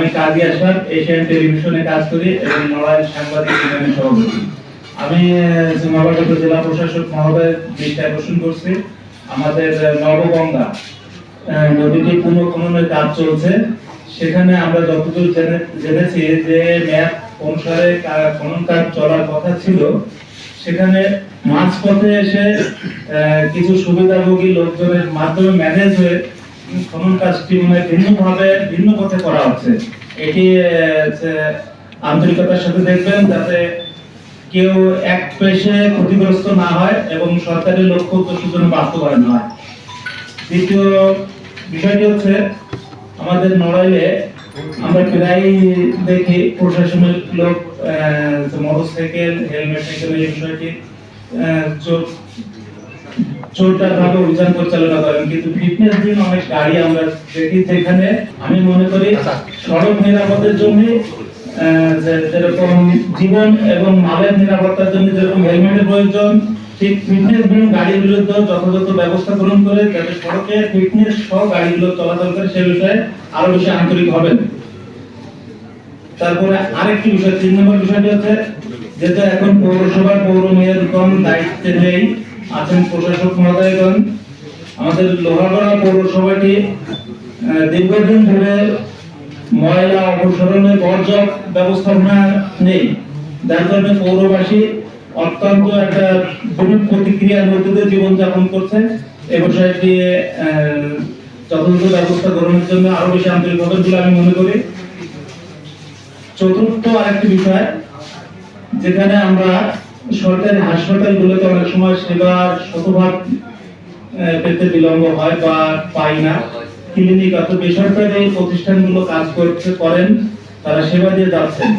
আমি কাজী এশিয়ান টেলিভিশনে কাজ করি এবং নড়াইল সাংবাদিক ইউনিয়নের সভাপতি। আমি নবাগত জেলা প্রশাসক দৃষ্টি আকর্ষণ করছি। আমাদের নবগঙ্গা নদীটি পুনঃখননের কাজ চলছে। সেখানে আমরা যতদূর জেনে, জেনেছি যে ম্যাপ অনুসারে খনন কাজ চলার কথা ছিল। সেখানে মাঝপথে এসে কিছু সুবিধাভোগী লোকজনের মাধ্যমে ম্যানেজ হয়ে খনন কাজটি মানে ভিন্নভাবে ভিন্ন পথে করা হচ্ছে এটি আন্তরিকতার সাথে দেখবেন যাতে কেউ এক পেশে ক্ষতিগ্রস্ত না হয় এবং সরকারি লক্ষ্য উদ্দেশ্যের জন্য বাস্তবায়ন হয়। দ্বিতীয় বিষয়টি হচ্ছে আমাদের নড়াইলে আমরা প্রায় দেখি প্রশাসনের লোক মোটরসাইকেল হেলমেট সাইকেল এই বিষয়টি আহ, চোর- ভাবে অভিযান পরিচালনা করেন। কিন্তু ফিটনেস দিন অনেক গাড়ি আমরা দেখি যেখানে আমি মনে করি সড়ক নিরাপত্তার জন্য যেরকম জীবন এবং মালের নিরাপত্তার জন্য যেরকম হেলমেটের প্রয়োজন ঠিক ফিটনেস বিহীন গাড়ির বিরুদ্ধে যথাযথ ব্যবস্থা গ্রহণ করে যাতে সড়কে ফিটনেস সহ গাড়িগুলো চলাচল করে সে বিষয়ে আরও বেশি আন্তরিক হবেন। তারপরে আরেকটি বিষয় তিন নম্বর বিষয়টি হচ্ছে যেহেতু এখন পৌরসভার পৌর মেয়র কম দায়িত্বে নেই আছেন প্রশাসক মহোদয়গণ আমাদের লোহাগড়া পৌরসভাটি দীর্ঘদিন ধরে ময়লা অপসারণের বর্জ্য ব্যবস্থাপনা নেই। যার কারণে পৌরবাসী অত্যন্ত একটা বিরূপ প্রতিক্রিয়ার মধ্যে দিয়ে জীবনযাপন করছে। এ বিষয়টি যথাযথ ব্যবস্থা গ্রহণের জন্য আরও বেশি আন্তরিক হবেন বলে আমি মনে করি। চতুর্থ আরেকটি বিষয়, যেখানে আমরা সরকারি হাসপাতালগুলোতে অনেক সময় সেবার শতভাগ পেতে বিলম্ব হয় বা পাই না। ক্লিনিক অথবা বেসরকারি প্রতিষ্ঠানগুলো কাজ করতে করেন, তারা সেবা দিয়ে যাচ্ছেন।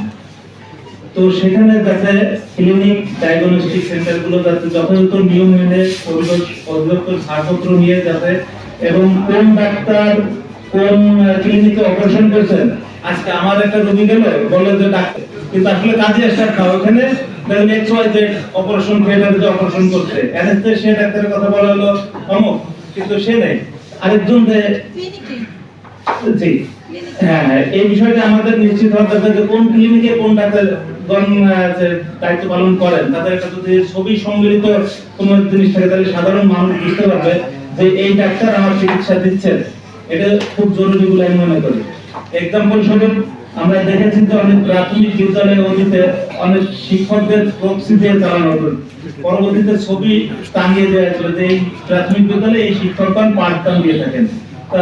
তো সেখানে যাতে ক্লিনিক, ডায়াগনস্টিক সেন্টারগুলো যাতে যথাযথ নিয়ম মেনে অধিদপ্তর ছাড়পত্র নিয়ে যাতে এবং কোন ডাক্তার কোন ক্লিনিকে অপারেশন করছেন, আজকে আমার একটা রোগী গেল, বলল যে ডাক্তার। কিন্তু আসলে কাজে স্টাফ না ওখানে দেখেন এক্স ওয়াই জেড অপারেশন থিয়েটারে যে অপারেশন করছে সে ডাক্তারের কথা বলা হলো অমুক কিন্তু সে নেই। আরেকজন যে জি। হ্যাঁ হ্যাঁ, এই বিষয়টা আমাদের নিশ্চিত হতে হবে যে কোন ক্লিনিকে কোন যে দায়িত্ব পালন করেন তাদের একটা যদি ছবি সম্মিলিত কোনো জিনিস থাকে তাহলে সাধারণ মানুষ বুঝতে পারবে যে এই ডাক্তার আমার চিকিৎসা দিচ্ছেন। এটা খুব জরুরি বলে আমি মনে করি। এক্সাম্পল স্বরূপ আমরা দেখেছি যে অনেক প্রাথমিক বিদ্যালয়ে অতীতে অনেক শিক্ষকদের প্রক্সি দিয়ে চালানো হতো। পরবর্তীতে ছবি টাঙিয়ে দেওয়া ছিল যে এই প্রাথমিক বিদ্যালয়ে এই শিক্ষকগণ পাঠদান দিয়ে থাকেন। তা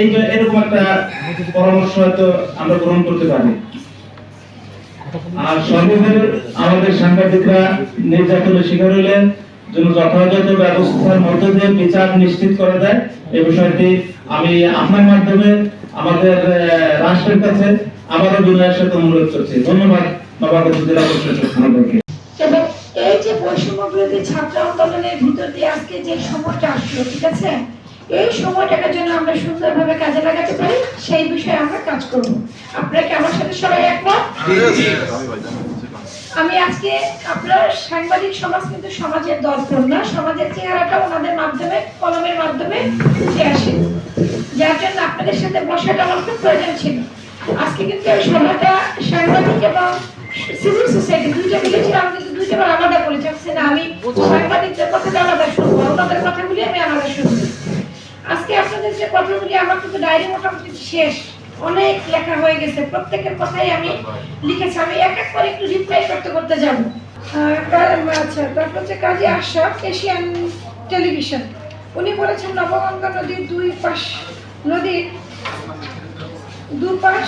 এই এরকম একটা পরামর্শ হয়তো আমরা গ্রহণ করতে পারি। আর সর্বোপরি আমাদের সাংবাদিকরা নির্যাতনের শিকার হলে যেন যথাযথ ব্যবস্থার মধ্য দিয়ে বিচার নিশ্চিত করা যায়। এই বিষয়টি আমি আপনার মাধ্যমে আমাদের রাষ্ট্রের কাছে আমাদের দুনিয়ার সাথে অনুরোধ করছি। ধন্যবাদ নবাগত জেলা প্রশাসক মহোদয়কে এবং এই যে বৈষম্য বিরোধী ছাত্র আন্দোলনের ভিতর দিয়ে আজকে যে সময়টা আসলো ঠিক আছে? এই সময়টাকে জন্য আমরা সুন্দরভাবে কাজে লাগাতে পারি সেই বিষয়ে আমরা কাজ করব। আপনারা কি আমার সাথে সবাই একমত? আমি আজকে আপনার সাংবাদিক সমাজ কিন্তু সমাজের দর্পণ না সমাজের চেহারাটা ওনাদের মাধ্যমে কলমের মাধ্যমে উঠে আসে। যার জন্য আপনাদের সাথে বসাটা আমার খুব প্রয়োজন ছিল। আজকে কিন্তু এই সভাটা সাংবাদিক এবং সিভিল সোসাইটি দুইটা মিলেছিল আমি কিন্তু দুইটা বার আলাদা করে যাচ্ছি না আমি সাংবাদিকদের কথাটা আলাদা শুনব ওনাদের কথাগুলি আমি আলাদা শুনব। আজকে আপনাদের যে কথাগুলি আমার কিন্তু ডায়েরি মোটামুটি শেষ। অনেক লেখা হয়ে গেছে, প্রত্যেকের কথাই আমি লিখেছি, আমি এক এক করে একটু রিপ্লাই করতে করতে যাব। আচ্ছা তারপর হচ্ছে কাজী আশরাফ, এশিয়ান টেলিভিশন। উনি বলেছেন, নবগঙ্গা নদীর দুই পাশ, নদীর দুপাশ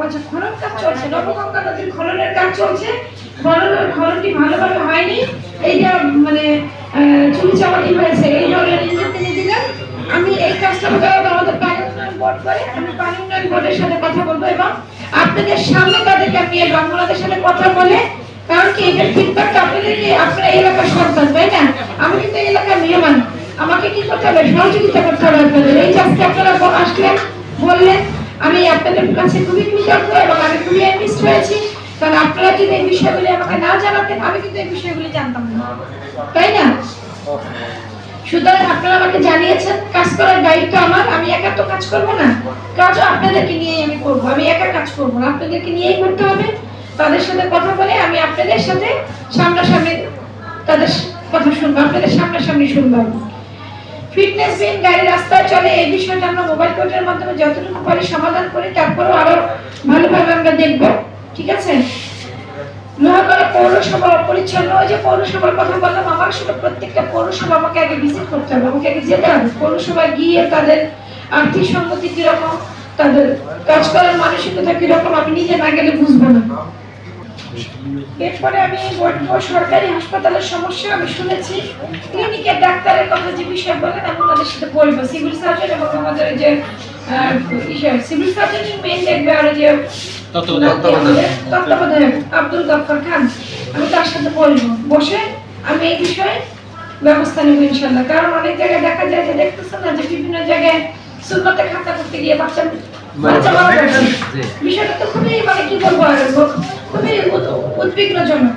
মাঝে খনন কাজ চলছে, নবগঙ্গা নদীর খননের কাজ চলছে খননের খননটি ভালোভাবে হয়নি। এইটা মানে চুরি চামাটি হয়েছে, এই ইঙ্গিত তিনি দিলেন। আমি এই কাজটা আমি পানি আপনাদের সামনে তাদেরকে আমি এই বাংলাদেশের সাথে কথা বলে, কারণ কি এটার ফিডব্যাকটা আপনাদের আপনার এই এলাকার সন্তান, তাই না? আমি কিন্তু এই এলাকার মেহমান। আমাকে কি করতে হবে? সহযোগিতা করতে হবে আপনাদের। এই যে আপনারা আসলেন, বললেন, আমি আপনাদের কাছে খুবই কৃতজ্ঞ এবং আমি খুবই অ্যামিস্ট হয়েছি। কারণ আপনারা যদি এই বিষয়গুলি আমাকে না জানাতেন, আমি কিন্তু এই বিষয়গুলি জানতাম না। তাই না? সুতরাং আপনারা আমাকে জানিয়েছেন, কাজ করার দায়িত্ব আমার। আমি একা তো কাজ করব না কাজও আপনাদেরকে নিয়েই আমি করব আমি একা কাজ করব না। আপনাদেরকে নিয়েই করতে হবে। তাদের সাথে কথা বলে আমি আপনাদের সাথে সামনাসামনি তাদের কথা শুনব, আপনাদের সামনাসামনি শুনব ফিটনেস বিন গাড়ি রাস্তায় চলে, এই বিষয়টা আমরা মোবাইল কোর্টের মাধ্যমে যতটুকু পারি সমাধান করি, তারপরেও আরও ভালোভাবে আমরা দেখব। ঠিক আছে? লোহাগড়া পৌরসভা পরিচ্ছন্ন যে পৌরসভার কথা বললাম, আমার আসলে প্রত্যেকটা পৌরসভা আমাকে আগে ভিজিট করতে হবে। আমাকে আগে যেতে হবে। পৌরসভায় গিয়ে তাদের আর্থিক সম্মতি কীরকম তাদের কাজ করার মানসিকতা কীরকম আমি নিজে না গেলে বুঝব না। এরপরে আমি বলব সরকারি হাসপাতালের সমস্যা আমি শুনেছি। ক্লিনিকের ডাক্তারের কথা যে বিষয় বলেন আমি ওনাদের সাথে বলব। সিভিল সার্জন এবং আমাদের যে সিভিল সার্জনের মেইন দেখবে আর যে তত্ত্বাবধায়ক। আব্দুল গাফফার খান। আমি তার সাথে বলব। বসে আমি এই বিষয়ে ব্যবস্থা নেব ইনশাল্লাহ কারণ অনেক জায়গায় দেখা যায় যে দেখতেছেন না যে বিভিন্ন জায়গায় সুন্নতে খাতা করতে গিয়ে বাচ্চা বাচ্চা যাচ্ছে। বিষয়টা তো খুবই মানে কি বলব আর খুবই উদ্বিগ্নজনক।